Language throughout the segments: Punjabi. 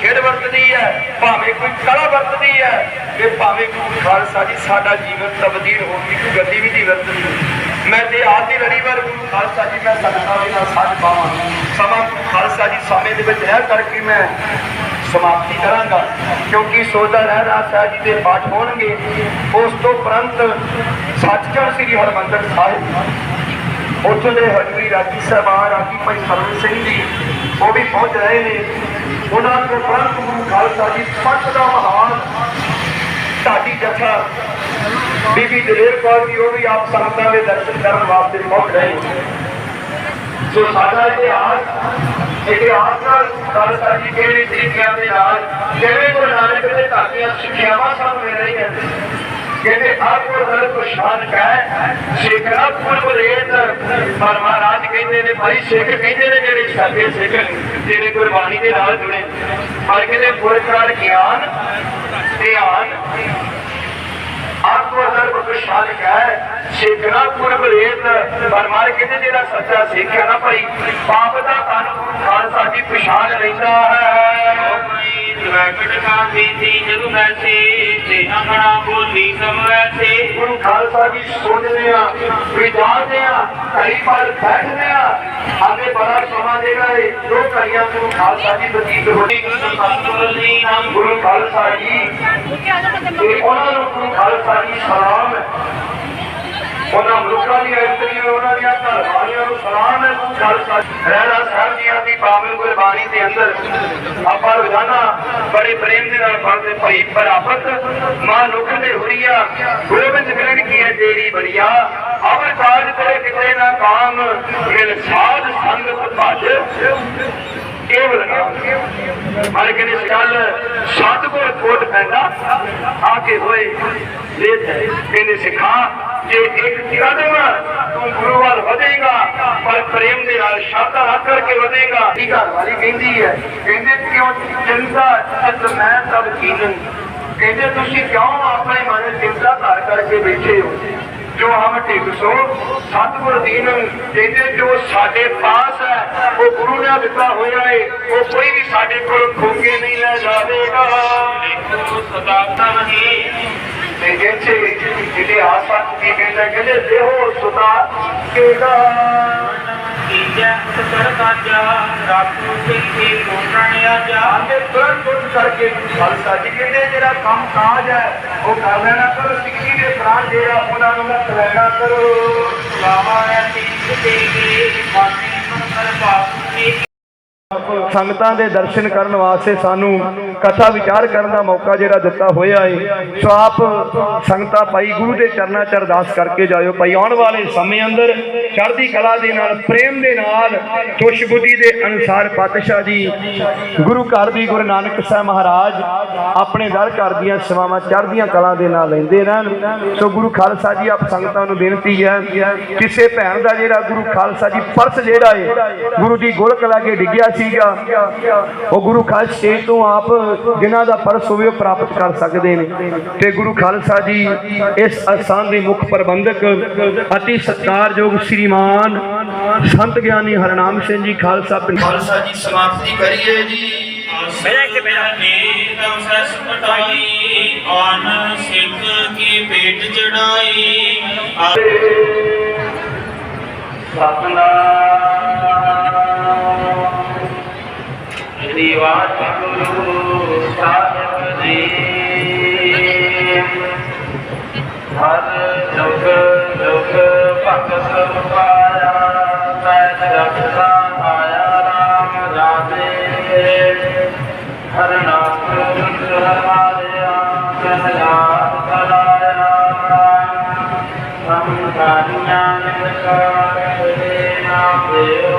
ਖੇਡ ਵਰਤਦੀ ਹੈ, ਭਾਵੇਂ ਕੋਈ ਕਲਾ ਵਰਤਦੀ ਹੈ, ਤੇ ਭਾਵੇਂ ਕੋਈ ਖਾਲਸਾ ਜੀ ਸਾਡਾ ਜੀਵਨ ਤਬਦੀਲ ਹੋਣ ਦੀ ਕੋਈ ਗਤੀਵਿਧੀ ਵਰਤਦੀ ਮੈਂ ਤੇ ਆਪ ਦੀ ਲੜੀ ਵਾਰ ਗੁਰੂ ਖਾਲਸਾ ਜੀ ਮੈਂ ਸੰਗਤਾਂ ਦੇ ਨਾਲ ਸਾਥ ਪਾਵਾਂ। ਸਮਾਂ ਗੁਰੂ ਖਾਲਸਾ ਜੀ ਸਮੇਂ ਦੇ ਵਿੱਚ ਰਹਿ ਕਰਕੇ ਮੈਂ ਸਮਾਪਤੀ ਕਰਾਂਗਾ, ਕਿਉਂਕਿ ਸੋਦਾ ਰਹਿਰਾਸ ਸਾਹਿਬ ਜੀ ਦੇ ਪਾਠ ਹੋਣਗੇ। ਉਸ ਤੋਂ ਉਪਰੰਤ ਸੱਚਖੰਡ ਸ੍ਰੀ ਹਰਮੰਦਰ ਸਾਹਿਬ, ਉੱਥੋਂ ਦੇ ਹਜੂਰੀ ਰਾਜੀ ਸਾਹਿਬਾਨ ਰਾਜੀ ਭਾਈ ਸਰਵਨ ਸਿੰਘ ਜੀ, ਉਹ ਵੀ ਪਹੁੰਚ ਰਹੇ ਨੇ। ਉਹਨਾਂ ਤੋਂ ਉਪਰੰਤ ਗੁਰੂ ਖਾਲਸਾ ਜੀ ਸੱਚ ਦਾ ਮਹਾਨ ਢਾਡੀ ਜਥਾ। ਬੀਬੀ ਦਲੇਰ ਕੌਰ ਜੀ, ਉਹ ਵੀ ਆਪ ਸੰਗਤਾਂ ਦੇ ਦਰਸ਼ਨ ਕਰਨ ਵਾਸਤੇ ਪਹੁੰਚ ਰਹੇ ਸੋ ਸਾਡਾ ਇਤਿਹਾਸ ਇਤਿਹਾਸ ਨਾਲ ਖਾਲਸਾ ਜੀ ਕਿਹੜੇ ਤਰੀਕਿਆਂ ਦੇ ਨਾਲ ਕਿਵੇਂ ਗੁਰੂ ਨਾਨਕ ਦੇ ਧਾਰਮਿਕ ਸਿੱਖਿਆਵਾਂ ਸਾਨੂੰ ਮਿਲ ਰਹੀਆਂ ਨੇ ਕਹਿੰਦੇ ਆਪੋ ਹਰ ਕੋ ਸ਼ਾਨ ਕਹਿ ਸਿੱਖਣਾ ਪੁਰਬ ਰੇਤ, ਪਰ ਮਹਾਰਾਜ ਕਹਿੰਦੇ ਨੇ ਭਾਈ ਸਿੱਖ ਕਹਿੰਦੇ ਨੇ ਜਿਹੜੇ ਸਾਡੇ ਸਿੱਖ ਜਿਹੜੇ ਗੁਰਬਾਣੀ ਦੇ ਨਾਲ ਜੁੜੇ। ਪਰ ਕਹਿੰਦੇ ਪੁਰਖਾਰ ਗਿਆਨ, ਧਿਆਨ ਆਪੋ ਹਰ ਕੋ ਸ਼ਾਨ ਕਹਿ ਸਿੱਖਣਾ ਪੁਰਬ ਰੇਤ, ਪਰ ਮਾਰ ਕਹਿੰਦੇ ਜਿਹੜਾ ਸੱਚਾ ਸਿੱਖਿਆ ਨਾ ਭਾਈ, ਪਾਪ ਦਾ ਤਨ ਖਾਲਸਾ ਜੀ ਪਛਾਣ ਲੈਂਦਾ ਹੈ। ਵੈਕਟ ਕਾਫੀ ਸੀ ਜਗ ਵੈਸੇ ਤੇ ਅੰਗਣਾ ਬੋਲੀ ਸਭ ਵੈਸੇ ਗੁਰੂ ਖਾਲਸਾ ਜੀ ਸੋਚਦੇ ਆ ਵਿਚਾਰਦੇ ਆ ਕਈ ਪਲ ਬੈਠਦੇ ਆ। ਆਗੇ ਬੜਾ ਸਮਾਂ ਜਿਹੜਾ ਏ ਦੋ ਘੜੀਆਂ ਗੁਰੂ ਖਾਲਸਾ ਜੀ ਬਤੀਤ ਹੋਣੀ ਸਤਿਗੁਰੂ ਨਾਮ ਗੁਰੂ ਖਾਲਸਾ ਜੀ ਤੇ ਉਹਨਾਂ ਨੂੰ ਗੁਰੂ ਖਾਲਸਾ ਜੀ ਸਲਾਮ। ਹੈ ਉਹਨਾਂ ਮਨੁੱਖਾਂ ਦੀਆਂ ਇਸਤਰੀਆਂ ਉਹਨਾਂ ਦੀਆਂ ਘਰ ਨੂੰ ਸਲਾਮ ਹੈ ਗੁਰੂ ਖਾਲਸਾ ਰਹਿਰਾ ਸਾਹਿਬ ਜੀਆਂ ਦੀ ਪਾਵਨ ਗੁਰਬਾਣੀ ਦੇ ਅੰਦਰ ਆਪਾਂ ਰੋਜ਼ਾਨਾ ਬੜੇ ਪ੍ਰੇਮ ਦੇ ਨਾਲ ਪੜ੍ਹਦੇ ਭਈ ਪ੍ਰਾਪਤ ਮਾਂ ਲੁਖ ਦੇ ਹੁਰੀਆ ਗੋਬਿੰਦ ਮਿਲਣ ਕੀ ਹੈ ਤੇਰੀ ਬੜੀਆ? ਅਵਰ ਕਾਜ ਤੇਰੇ ਕਿਤੇ ਨਾ ਕਾਮ, ਮਿਲ ਸਾਧ ਸੰਗਤ ਭਜ। ਕੇਵਲ ਨਾਮ ਮਰ ਕੇ ਸਤਗੁਰ ਕੋਟ ਪੈਂਦਾ ਆਕੇ ਹੋਏ ਲੈ ਕਹਿੰਦੇ ਸਿਖਾ ਜੇ ਇੱਕ ਕਦਮ ਤੂੰ ਗੁਰੂ ਵੱਲ ਵਧੇਗਾ ਪਰ ਪ੍ਰੇਮ ਦੇ ਨਾਲ ਸ਼ਰਧਾ ਰੱਖ ਕਰਕੇ ਵਧੇਗਾ। ਇਹ ਘਰ ਵਾਲੀ ਕਹਿੰਦੀ ਹੈ ਕਹਿੰਦੇ ਕਿਉਂ ਚਿੰਤਾ ਚਿਤ ਮੈਂ ਸਭ ਕੀਨਨ ਕਹਿੰਦੇ ਤੁਸੀਂ ਕਿਉਂ ਆਪਣੇ ਮਨ ਵਿੱਚ ਚਿੰਤਾ ਧਾਰ ਕਰਕੇ ਬੈਠੇ ਹੋ? ਜੋ ਹਮ ਟਿਕ ਸੋ ਸਤਿਗੁਰ ਦੀਨ ਕਹਿੰਦੇ ਜੋ ਸਾਡੇ ਪਾਸ ਹੈ ਉਹ ਗੁਰੂ ਨੇ ਦਿੱਤਾ ਹੋਇਆ ਹੈ ਉਹ ਕੋਈ ਵੀ ਸਾਡੇ ਕੋਲ ਖੋਕੇ ਨਹੀਂ ਲੈ ਜਾਵੇਗਾ। ਸਦਾ ਨਹੀਂ ਤੇ ਜਿੱਥੇ ਤੁਰੰਤ ਉੱਠ ਕਰਕੇ ਖਾਲਸਾ ਜੀ ਕਹਿੰਦੇ ਜਿਹੜਾ ਕੰਮ ਕਾਜ ਹੈ ਉਹ ਕਰ ਲੈਣਾ ਕਰੋ ਸਿੱਖੀ ਦੇ ਪ੍ਰਾਣ ਜਿਹੜਾ ਉਹਨਾਂ ਨੂੰ ਰੱਖ ਲੈਣਾ ਕਰੋ। ਲਾਵਾ ਹੈ ਤੀਰ ਦੇਗੀ ਮਾਨੀ ਮੰਗਲ ਬਾਪੂ ਸੰਗਤਾਂ ਦੇ ਦਰਸ਼ਨ ਕਰਨ ਵਾਸਤੇ ਸਾਨੂੰ ਕਥਾ ਵਿਚਾਰ ਕਰਨ ਦਾ ਮੌਕਾ ਜਿਹੜਾ ਦਿੱਤਾ ਹੋਇਆ ਹੈ ਸੋ ਆਪ ਸੰਗਤਾਂ ਭਾਈ ਗੁਰੂ ਦੇ ਚਰਨਾਂ 'ਚ ਅਰਦਾਸ ਕਰਕੇ ਜਾਇਓ। ਭਾਈ ਆਉਣ ਵਾਲੇ ਸਮੇਂ ਅੰਦਰ ਚੜ੍ਹਦੀ ਕਲਾ ਦੇ ਨਾਲ, ਪ੍ਰੇਮ ਦੇ ਨਾਲ ਤੁਸ਼ ਬੁੱਧੀ ਦੇ ਅਨੁਸਾਰ ਪਾਤਸ਼ਾਹ ਜੀ, ਗੁਰੂ ਘਰ ਦੀ ਗੁਰੂ ਨਾਨਕ ਸਾਹਿਬ ਮਹਾਰਾਜ ਆਪਣੇ ਦਰ ਘਰ ਦੀਆਂ ਸੇਵਾਵਾਂ ਚੜ੍ਹਦੀਆਂ ਕਲਾ ਦੇ ਨਾਲ ਲੈਂਦੇ ਰਹਿਣ। ਸੋ ਗੁਰੂ ਖਾਲਸਾ ਜੀ, ਆਪ ਸੰਗਤਾਂ ਨੂੰ ਬੇਨਤੀ ਹੈ, ਕਿਸੇ ਭੈਣ ਦਾ ਜਿਹੜਾ ਗੁਰੂ ਖਾਲਸਾ ਜੀ ਪਰਸ ਜਿਹੜਾ ਹੈ ਗੁਰੂ ਦੀ ਗੋਲਕ ਲਾ ਕੇ ਡਿੱਗਿਆ ਸੀਗਾ, ਉਹ ਗੁਰੂ ਖਾਲਸਾ ਸਟੇਜ ਤੋਂ ਆਪ ਜਿਨ੍ਹਾਂ ਦਾ ਪਰਸ ਹੋਵੇ ਉਹ ਪ੍ਰਾਪਤ ਕਰ ਸਕਦੇ ਨੇ। ਤੇ ਗੁਰੂ ਖਾਲਸਾ ਜੀ ਇਸ ਅਸਥਾਨ ਦੇ ਮੁੱਖ ਪ੍ਰਬੰਧਕ ਅਤੀ ਸਤਿਕਾਰਯੋਗ ਸ੍ਰੀਮਾਨ ਸੰਤ ਗਿਆਨੀ ਹਰਨਾਮ ਸਿੰਘ ਜੀ ਖਾਲਸਾ ਪਿੰਡ। ਖਾਲਸਾ ਜੀ ਸਮਾਪਤੀ ਕਰੀਏ ਜੀ। ਮੇਰਾ ਇੱਥੇ ਮੇਰਾ ਤਮ ਸਸ ਪਟਾਈ ਆਨ ਸਿੱਖ ਕੀ ਭੇਟ ਚੜਾਈ। ਸਤਨਾਮ ਸ੍ਰੀ ਵਾਹਿਗੁਰੂ ਸਾਹਿਬ ਜੀ। ਹਰ ਜੁਗ ਜੁਗ ਭਗਤ ਪਾਇਆ ਤੈ ਜਗਤਾ ਆਇਆ ਰਾਮ ਰਾਜੇ। ਹਰ ਨਾਮ ਹਮਾਰਿਆ ਕਹਿਲਾ ਕਲਾਇਆ ਹਮ ਕਾਰਿਆ ਨਿਕਾਰ ਦੇ ਨਾਮ ਦੇਵ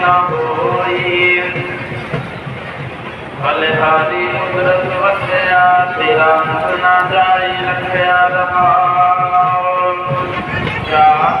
النبوي فلهذه قدرة والحياة بها نحن جاعل الحياة يا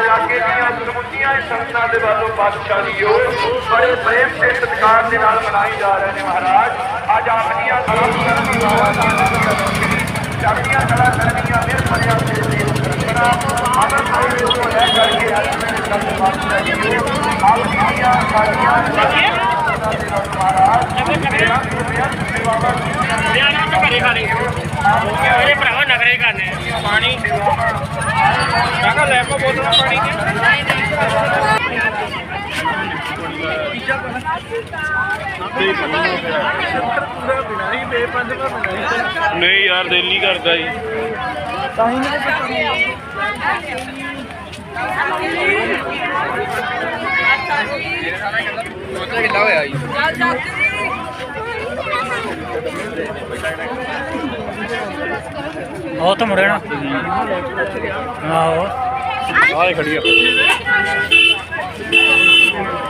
ਇਲਾਕੇ ਦੀਆਂ ਸਮੁੱਚੀਆਂ ਹੀ ਸੰਗਤਾਂ ਦੇ ਵੱਲੋਂ ਪਾਤਸ਼ਾਹ ਦੀ ਓਰ ਬੜੇ ਪ੍ਰੇਮ ਤੇ ਸਤਿਕਾਰ ਦੇ ਨਾਲ ਮਨਾਈ ਜਾ ਰਹੇ ਨੇ ਮਹਾਰਾਜ। ਅੱਜ ਆਪਣੀਆਂ ਕਲਾਕਾਰਾਂ ਦੀ ਚੜ੍ਹਦੀਆਂ ਕਲਾ ਕਰਨੀਆਂ ਮਿਹਰ ਭਰਿਆ ਤੇ ਬੜਾ ਅਮਰ ਸਾਹਿਬ ਤੋਂ ਲੈ ਕਰਕੇ ਅੱਜ ਮੇਰੇ ਸੰਤ ਪਾਤਸ਼ਾਹ ਜੀ ਆਪਣੀਆਂ ਸਾਡੀਆਂ ਸੰਗਤਾਂ ਦੇ ਨਾਲ ਮਹਾਰਾਜ ਮੇਰਾ ਬੇਅੰਤ ਸੇਵਾਵਾਂ ਕੀਤੀਆਂ ਲਿਆਣਾ ਤਾਂ ਘਰੇ ਖਾ ਲਈ ਮੇਰੇ ਭਰਾਵਾ ਨਗਰੇ ਕਰਨੇ ਪਾਣੀ ਮੈਂ ਕਿਹਾ ਲੈ ਪਾ ਬੋਤਲਾਂ ਪਾਣੀ ਦੀ ਨਹੀਂ ਯਾਰ ਦਿਲ ਨਹੀਂ ਕਰਦਾ ਜੀ ਉਹ ਤਾਂ ਮੁੜੇ ਨਾ ਆਹੋ ਆਹ ਖੜੀ ਆ ਨਾ। ਜੀ ਮੈਂ ਨਹੀਂ ਕੋਈ ਵੀ ਦੇਖਣਾ ਨਹੀਂ ਨੰਨਾ ਜੀ